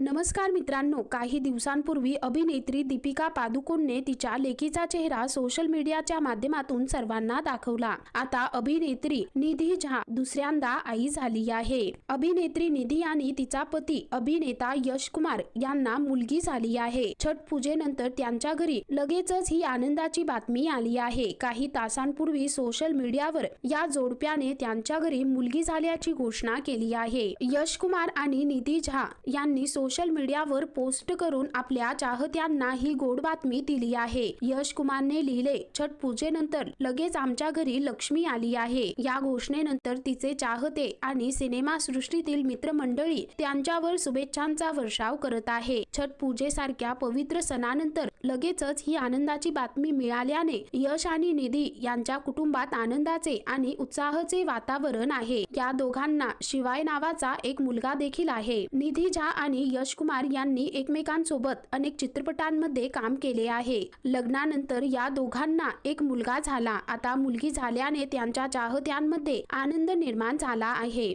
नमस्कार मित्रांनो काही दिवसांपूर्वी अभिनेत्री दीपिका पादुकोणने तिच्या लेखीचा चेहरा सोशल मीडियाच्या माध्यमातून सर्वांना दाखवला. आता अभिनेत्री निधी झा दुसऱ्यांदा आई झाली आहे. अभिनेत्री निधी आणि तिचा पती अभिनेता यश कुमार यांना मुलगी झाली आहे. छठ पूजेनंतर त्यांच्या घरी लगेचच ही आनंदाची बातमी आली आहे. काही तासांपूर्वी सोशल मीडियावर या जोडप्याने त्यांच्या घरी मुलगी झाल्याची घोषणा केली आहे. यश कुमार आणि निधी झा यांनी सोशल मीडियावर पोस्ट करून आपल्या चाहत्यांना ही गोड बातमी दिली आहे. यश कुमारने लिहिले छठ पूजेनंतर लगेच आमच्या घरी लक्ष्मी आली आहे. या घोषणेनंतर तिचे चाहते आणि सिनेमा सृष्टीतील मित्रमंडळी त्यांच्यावर शुभेच्छांचा वर्षाव करत आहे. छठ पूजेसारख्या पवित्र सणानंतर लगेचच ही आनंदाची बातमी मिळाल्याने यश आणि निधी यांच्या कुटुंबात आनंदाचे आणि उत्साहाचे वातावरण आहे. या दोघांना शिवाय नावाचा एक मुलगा देखील आहे. निधी झा आणि यश कुमार यांनी एकमेकांसोबत अनेक चित्रपटांमध्ये काम केले आहे. लग्नानंतर या दोघांना एक मुलगा झाला. आता मुलगी झाल्याने त्यांच्या चाहत्यांमध्ये आनंद निर्माण झाला आहे.